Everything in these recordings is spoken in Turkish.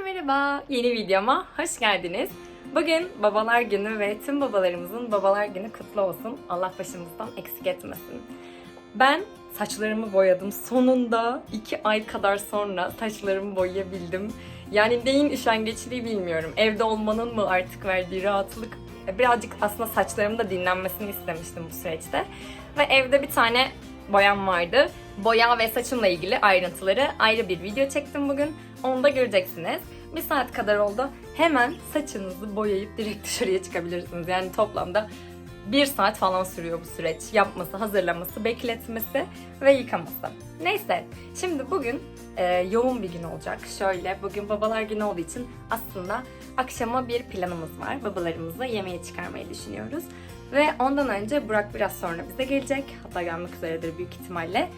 Merhaba, yeni videoma hoş geldiniz. Bugün babalar günü ve tüm babalarımızın babalar günü kutlu olsun. Allah başımızdan eksik etmesin. Ben saçlarımı boyadım. Sonunda iki ay kadar sonra saçlarımı boyayabildim. Yani neyin üşengeçliği bilmiyorum. Evde olmanın mı artık verdiği rahatlık. Birazcık aslında saçlarımın da dinlenmesini istemiştim bu süreçte. Ve evde bir tane boyam vardı. Boya ve saçımla ilgili ayrıntıları ayrı bir video çektim bugün. Onu da göreceksiniz. Bir saat kadar oldu. Hemen saçınızı boyayıp direkt dışarıya çıkabilirsiniz. Yani toplamda bir saat falan sürüyor bu süreç. Yapması, hazırlaması, bekletmesi ve yıkaması. Neyse, şimdi bugün e, yoğun bir gün olacak. Şöyle, bugün babalar günü olduğu için aslında akşama bir planımız var. Babalarımızla yemeğe çıkarmayı düşünüyoruz. Ve ondan önce Burak biraz sonra bize gelecek. Hatta gelmek üzeredir büyük ihtimalle.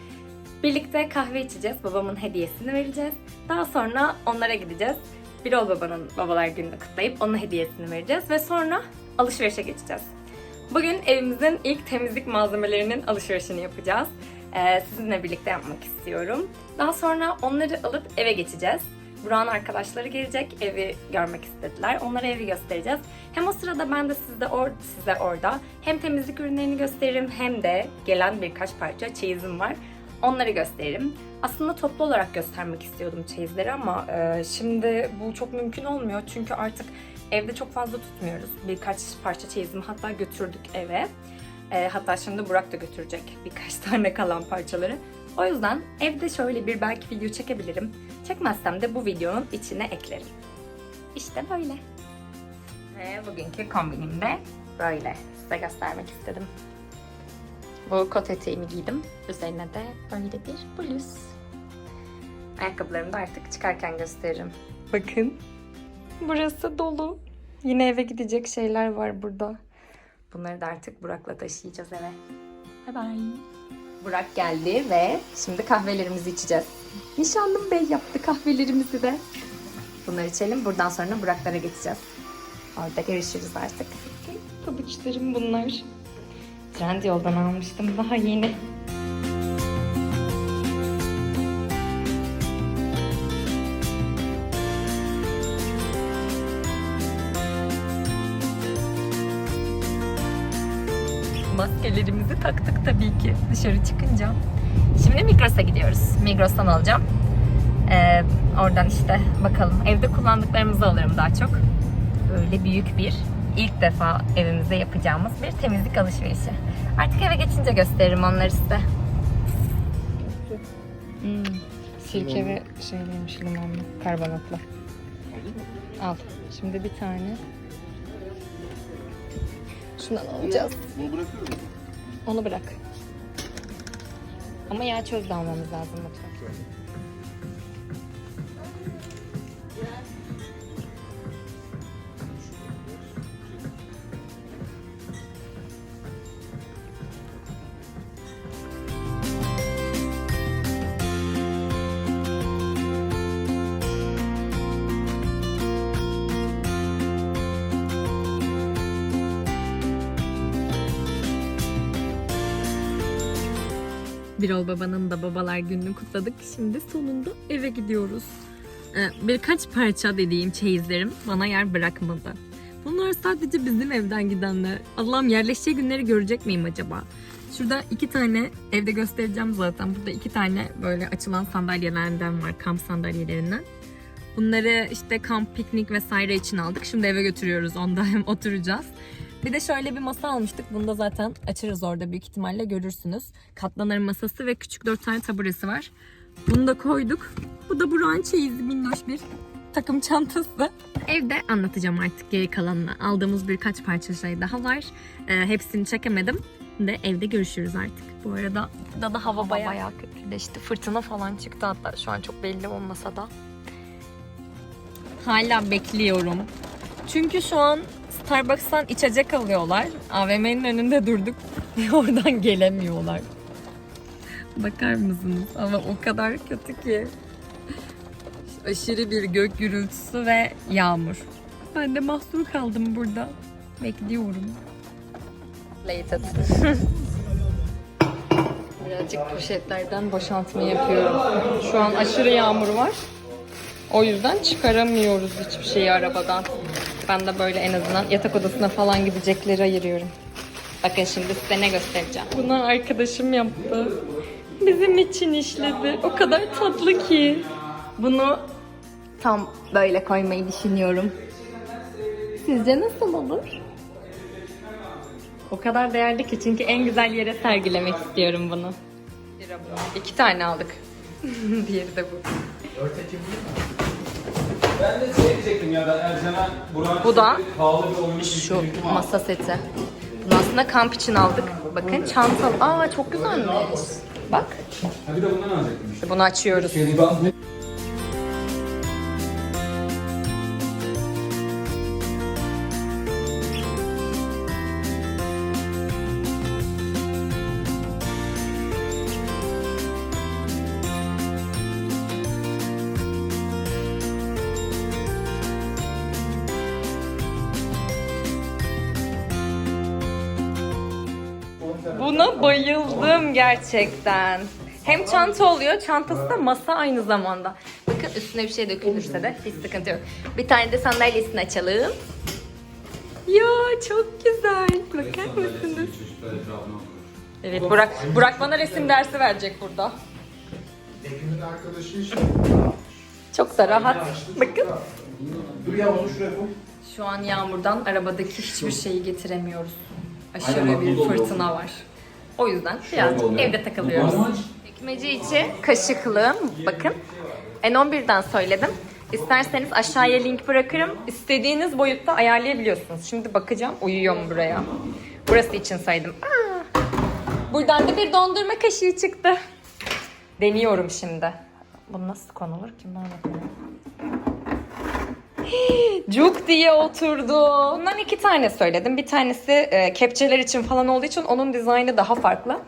Birlikte kahve içeceğiz. Babamın hediyesini vereceğiz. Daha sonra onlara gideceğiz. Birol babanın babalar gününü kutlayıp onun hediyesini vereceğiz. Ve sonra alışverişe geçeceğiz. Bugün evimizin ilk temizlik malzemelerinin alışverişini yapacağız. Ee, sizinle birlikte yapmak istiyorum. Daha sonra onları alıp eve geçeceğiz. Burak'ın arkadaşları gelecek, evi görmek istediler. Onlara evi göstereceğiz. Hem o sırada ben de sizde or size orada hem temizlik ürünlerini gösteririm hem de gelen birkaç parça çeyizim var. Onları gösteririm. Aslında toplu olarak göstermek istiyordum çeyizleri ama e, şimdi bu çok mümkün olmuyor. Çünkü artık evde çok fazla tutmuyoruz. Birkaç parça çeyizimi hatta götürdük eve. E, hatta şimdi Burak da götürecek birkaç tane kalan parçaları. O yüzden evde şöyle bir belki video çekebilirim. Çekmezsem de bu videonun içine eklerim. İşte böyle. Ve bugünkü kombinim de böyle. Size göstermek istedim. Bu kot eteğimi giydim. Üzerine de böyle bir bluz. Ayakkabılarımı da artık çıkarken gösteririm. Bakın. Burası dolu. Yine eve gidecek şeyler var burada. Bunları da artık Burak'la taşıyacağız eve. Bye bye. Burak geldi ve şimdi kahvelerimizi içeceğiz. Nişanlım Bey yaptı kahvelerimizi de. Bunları içelim. Buradan sonra Burak'lara geçeceğiz. Orada görüşürüz artık. Pabuçlarım bunlar. Trendyol'dan almıştım daha yeni. Maskelerimizi taktık tabii ki dışarı çıkınca. Şimdi Migros'a gidiyoruz. Migros'tan alacağım. Ee, oradan işte bakalım. Evde kullandıklarımızı alırım daha çok. Böyle büyük bir ilk defa evimizde yapacağımız bir temizlik alışverişi. Artık eve geçince gösteririm onları size. Hmm, sirke ve şeyliymiş limonlu, karbonatlı. Al. Şimdi bir tane. Şundan alacağız. Bunu bırakıyor musun? Onu bırak. Ama yağ çöz de almamız lazım mutfakta. Birol babanın da babalar gününü kutladık. Şimdi sonunda eve gidiyoruz. Ee, Birkaç parça dediğim çeyizlerim bana yer bırakmadı. Bunlar sadece bizim evden gidenler. Allah'ım yerleşeceği günleri görecek miyim acaba? Şurada iki tane evde göstereceğim zaten. Burada iki tane böyle açılan sandalyelerden var. Kamp sandalyelerinden. Bunları işte kamp, piknik vesaire için aldık. Şimdi eve götürüyoruz. Onda hem oturacağız. Bir de şöyle bir masa almıştık. Bunu da zaten açarız orada büyük ihtimalle görürsünüz. Katlanır masası ve küçük dört tane taburesi var. Bunu da koyduk. Bu da Burak'ın çeyizi minnoş bir takım çantası. Evde anlatacağım artık geri kalanını. Aldığımız birkaç parça şey daha var. Ee, hepsini çekemedim. De evde görüşürüz artık. Bu arada burada da hava bayağı, bayağı kötüleşti. Fırtına falan çıktı hatta şu an çok belli olmasa da. Hala bekliyorum. Çünkü şu an Starbucks'tan içecek alıyorlar. AVM'nin önünde durduk oradan gelemiyorlar. Bakar mısınız? Ama o kadar kötü ki. Aşırı bir gök gürültüsü ve yağmur. Ben de mahsur kaldım burada. Bekliyorum. Later. Birazcık poşetlerden boşaltma yapıyorum. Şu an aşırı yağmur var. O yüzden çıkaramıyoruz hiçbir şeyi arabadan. Ben de böyle en azından yatak odasına falan gidecekleri ayırıyorum. Bakın şimdi size ne göstereceğim. Bunu arkadaşım yaptı. Bizim için işledi. O kadar tatlı ki. Bunu tam böyle koymayı düşünüyorum. Sizce nasıl olur? O kadar değerli ki çünkü en güzel yere sergilemek istiyorum bunu. İki tane aldık. Diğeri de bu. Ben de şey diyecektim ya da Ercan'a Burak'ın Bu da pahalı bir oyunu Şu masa seti. Bunu aslında kamp için aldık. Bakın çantalı. Aa çok güzelmiş. Bak. Ha bir de bundan alacaktım işte. Bunu açıyoruz. Buna bayıldım gerçekten. Hem çanta oluyor, çantası da masa aynı zamanda. Bakın üstüne bir şey dökülürse de hiç sıkıntı yok. Bir tane de sandalyesini açalım. Ya çok güzel. Bakar mısınız? Evet Burak, Burak bana resim dersi verecek burada. Ekimin arkadaşı işte. Çok da rahat. Bakın. Dur ya onu şuraya koy. Şu an yağmurdan arabadaki hiçbir şeyi getiremiyoruz. Aşırı bir fırtına var. O yüzden birazcık evde takılıyoruz. Ekmeci içi kaşıklığım. Bakın. N11'den söyledim. İsterseniz aşağıya link bırakırım. İstediğiniz boyutta ayarlayabiliyorsunuz. Şimdi bakacağım uyuyor mu buraya. Burası için saydım. Aa! Buradan da bir dondurma kaşığı çıktı. Deniyorum şimdi. Bu nasıl konulur ki? Ben bakıyorum. Cuk diye oturdu. Bundan iki tane söyledim. Bir tanesi e, kepçeler için falan olduğu için onun dizaynı daha farklı.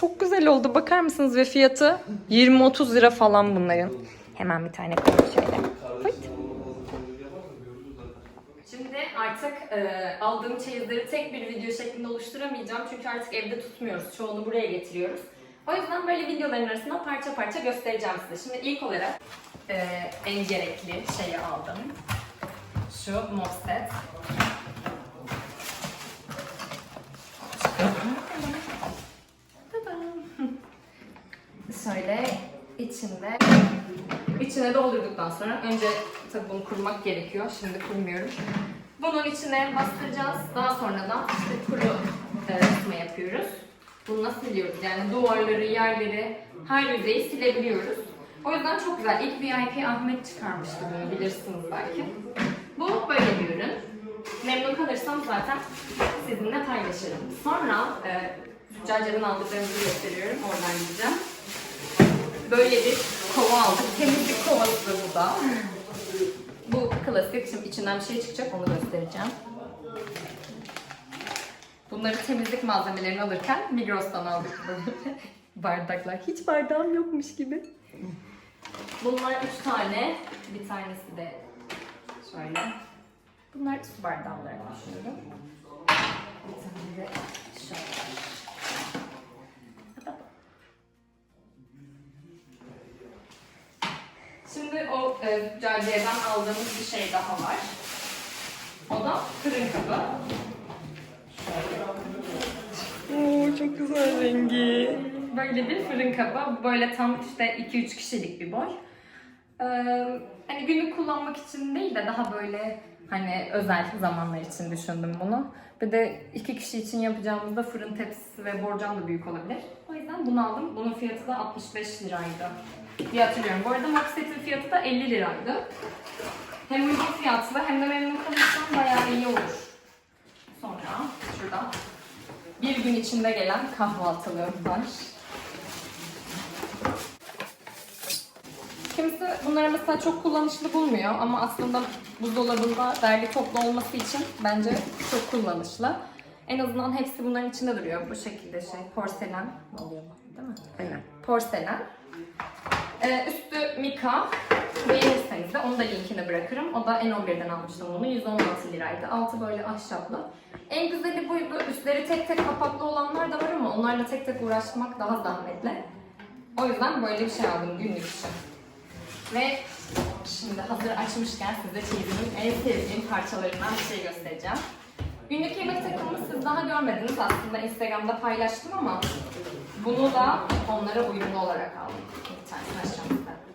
Çok güzel oldu. Bakar mısınız ve fiyatı 20-30 lira falan bunların. Hemen bir tane koyayım şöyle. Fıt. Şimdi artık e, aldığım çeyizleri tek bir video şeklinde oluşturamayacağım. Çünkü artık evde tutmuyoruz. Çoğunu buraya getiriyoruz. O yüzden böyle videoların arasında parça parça göstereceğim size. Şimdi ilk olarak e, en gerekli şeyi aldım. Şu mopset. Tadam. Şöyle içinde içine doldurduktan sonra önce tabii bunu kurmak gerekiyor. Şimdi kurmuyorum. Bunun içine bastıracağız. Daha sonra da işte kuru e, ısıtma yapıyoruz. Bunu nasıl siliyoruz? Yani duvarları, yerleri, her yüzeyi silebiliyoruz. O yüzden çok güzel. İlk VIP Ahmet çıkarmıştı bunu bilirsiniz belki. Bu böyle bir ürün. Memnun kalırsam zaten sizinle paylaşırım. Sonra e, Züccaciye'den aldıklarımızı gösteriyorum. Oradan gideceğim. Böyle bir kova aldık. Temizlik kovası bu da. Bu klasik. Şimdi içinden bir şey çıkacak onu göstereceğim. Bunları temizlik malzemelerini alırken Migros'tan aldık. Bardaklar. Hiç bardağım yokmuş gibi. Bunlar üç tane. Bir tanesi de şöyle. Bunlar su bardağı düşünüyorum. Bir tane de şöyle. Şimdi o e, aldığımız bir şey daha var. O da fırın kabı. Çok güzel rengi. Böyle bir fırın kabı. Böyle tam işte 2-3 kişilik bir boy. Ee, hani günlük kullanmak için değil de daha böyle hani özel zamanlar için düşündüm bunu. Bir de iki kişi için yapacağımızda fırın tepsisi ve borcam da büyük olabilir. O yüzden bunu aldım. Bunun fiyatı da 65 liraydı diye hatırlıyorum. Bu arada Moxet'in fiyatı da 50 liraydı. Hem uygun fiyatlı hem de memnun kalırsan bayağı iyi olur. Sonra şurada bir gün içinde gelen kahvaltılığım var. Kimisi bunları mesela çok kullanışlı bulmuyor ama aslında buzdolabında derli toplu olması için bence çok kullanışlı. En azından hepsi bunların içinde duruyor. Bu şekilde şey porselen oluyor değil mi? Aynen. Porselen. Ee, üstü mika. Beğenirseniz de onu da linkini bırakırım. O da N11'den almıştım bunu. 116 liraydı. Altı böyle ahşaplı. En güzeli buydu. Üstleri tek tek kapaklı olanlar da var ama onlarla tek tek uğraşmak daha zahmetli. O yüzden böyle bir şey aldım günlük için. Ve Şimdi hazır açmışken size çeyizimin en sevdiğim parçalarından bir şey göstereceğim. Günlük yemek takımını siz daha görmediniz. Aslında Instagram'da paylaştım ama bunu da onlara uyumlu olarak aldım. Bir tanesini açacağım size.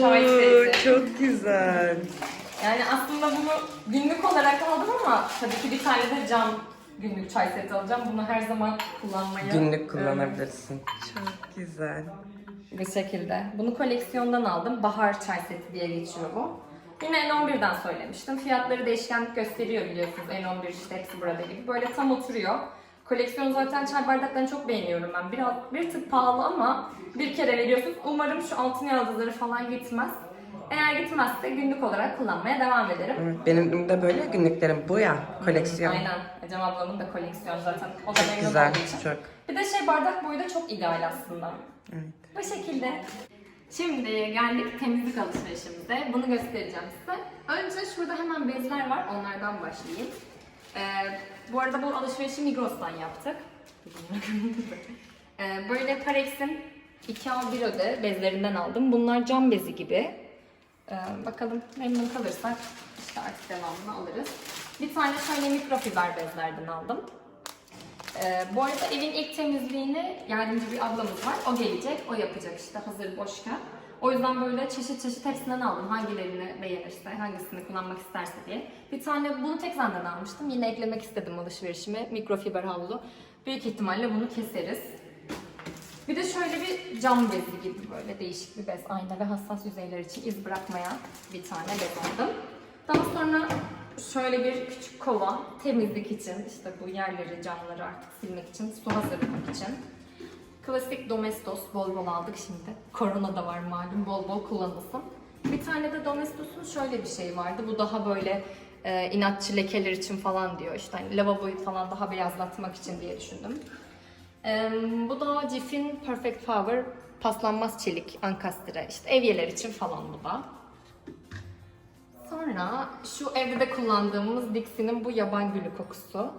Çay seti. çok güzel. Yani aslında bunu günlük olarak aldım ama tabii ki bir tane de cam günlük çay seti alacağım. Bunu her zaman kullanmaya... Günlük kullanabilirsin. Çok güzel. Bu şekilde. Bunu koleksiyondan aldım. Bahar çay seti diye geçiyor bu. Yine N11'den söylemiştim. Fiyatları değişkenlik gösteriyor biliyorsunuz. N11 işte hepsi burada gibi. Böyle tam oturuyor. Koleksiyon zaten çay bardaklarını çok beğeniyorum ben. Biraz bir tık pahalı ama bir kere veriyorsunuz. Umarım şu altın yıldızları falan gitmez. Eğer gitmezse günlük olarak kullanmaya devam ederim. Evet, Benim de böyle günlüklerim bu ya koleksiyon. Aynen. Ecem ablamın da koleksiyonu zaten. O da Çok güzel, çok. Bir de şey bardak boyu da çok ideal aslında. Evet. Bu şekilde. Şimdi geldik temizlik alışverişimize. Bunu göstereceğim size. Önce şurada hemen bezler var. Onlardan başlayayım. Ee, bu arada bu alışverişi Migros'tan yaptık. Ee, böyle Parex'in 2 al 1 öde bezlerinden aldım. Bunlar cam bezi gibi. Ee, bakalım memnun kalırsak işte artık devamını alırız. Bir tane şöyle mikrofiber bezlerden aldım. Ee, bu arada evin ilk temizliğini yardımcı bir ablamız var. O gelecek, o yapacak işte hazır boşken. O yüzden böyle çeşit çeşit hepsinden aldım. Hangilerini beğenirse, hangisini kullanmak isterse diye. Bir tane bunu tek zanneden almıştım. Yine eklemek istedim alışverişime. Mikrofiber havlu. Büyük ihtimalle bunu keseriz. Bir de şöyle bir cam bezi gibi böyle değişik bir bez. Ayna ve hassas yüzeyler için iz bırakmayan bir tane bez aldım. Daha sonra şöyle bir küçük kova temizlik için işte bu yerleri, camları artık silmek için, su hazırlamak için. Klasik Domestos bol bol aldık şimdi. Korona da var malum bol bol kullanılsın. Bir tane de Domestos'un şöyle bir şey vardı. Bu daha böyle e, inatçı lekeler için falan diyor. İşte hani lavaboyu falan daha beyazlatmak için diye düşündüm. Ee, bu da Cif'in Perfect Power paslanmaz çelik ankastre. İşte evyeler için falan bu da. Sonra şu evde de kullandığımız Dixie'nin bu yaban gülü kokusu.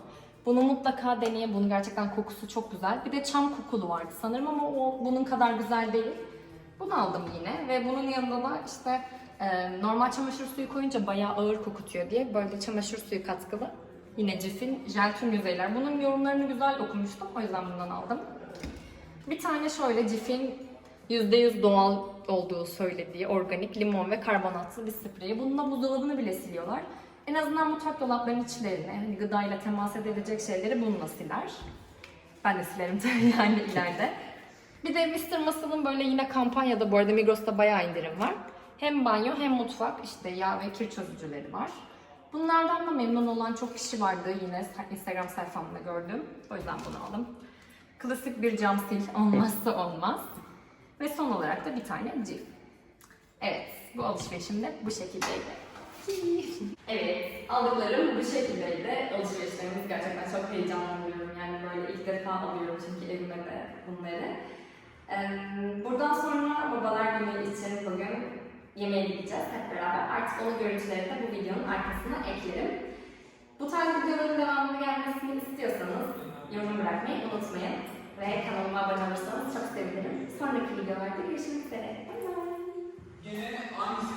Bunu mutlaka deneyin. Bunun gerçekten kokusu çok güzel. Bir de çam kokulu vardı sanırım ama o bunun kadar güzel değil. Bunu aldım yine ve bunun yanında da işte e, normal çamaşır suyu koyunca bayağı ağır kokutuyor diye böyle çamaşır suyu katkılı. Yine Cif'in jel tüm yüzeyler. Bunun yorumlarını güzel okumuştum. O yüzden bundan aldım. Bir tane şöyle Cif'in %100 doğal olduğu söylediği organik limon ve karbonatlı bir spreyi. Bununla buzdolabını bile siliyorlar. En azından mutfak dolaplarının içlerini, hani gıdayla temas edilecek şeyleri bununla siler. Ben de silerim tabii yani ileride. Bir de Mr. Muscle'ın böyle yine kampanyada bu arada Migros'ta bayağı indirim var. Hem banyo hem mutfak işte yağ ve kir çözücüleri var. Bunlardan da memnun olan çok kişi vardı yine Instagram sayfamda gördüm. O yüzden bunu aldım. Klasik bir cam sil olmazsa olmaz. Ve son olarak da bir tane cif. Evet, bu alışverişim de bu şekildeydi. Evet, aldıklarım bu şekildeydi. Alışverişlerimiz gerçekten çok heyecanlanıyorum. Yani böyle ilk defa alıyorum çünkü evime de bunları. Buradan sonra babalar günü için bugün yemeğe gideceğiz hep beraber. Artık onun görüntülerini de bu videonun arkasına eklerim. Bu tarz videoların devamını gelmesini istiyorsanız yorum bırakmayı unutmayın. Ve kanalıma abone olursanız çok sevinirim. Sonraki videolarda görüşmek üzere. Bye bye.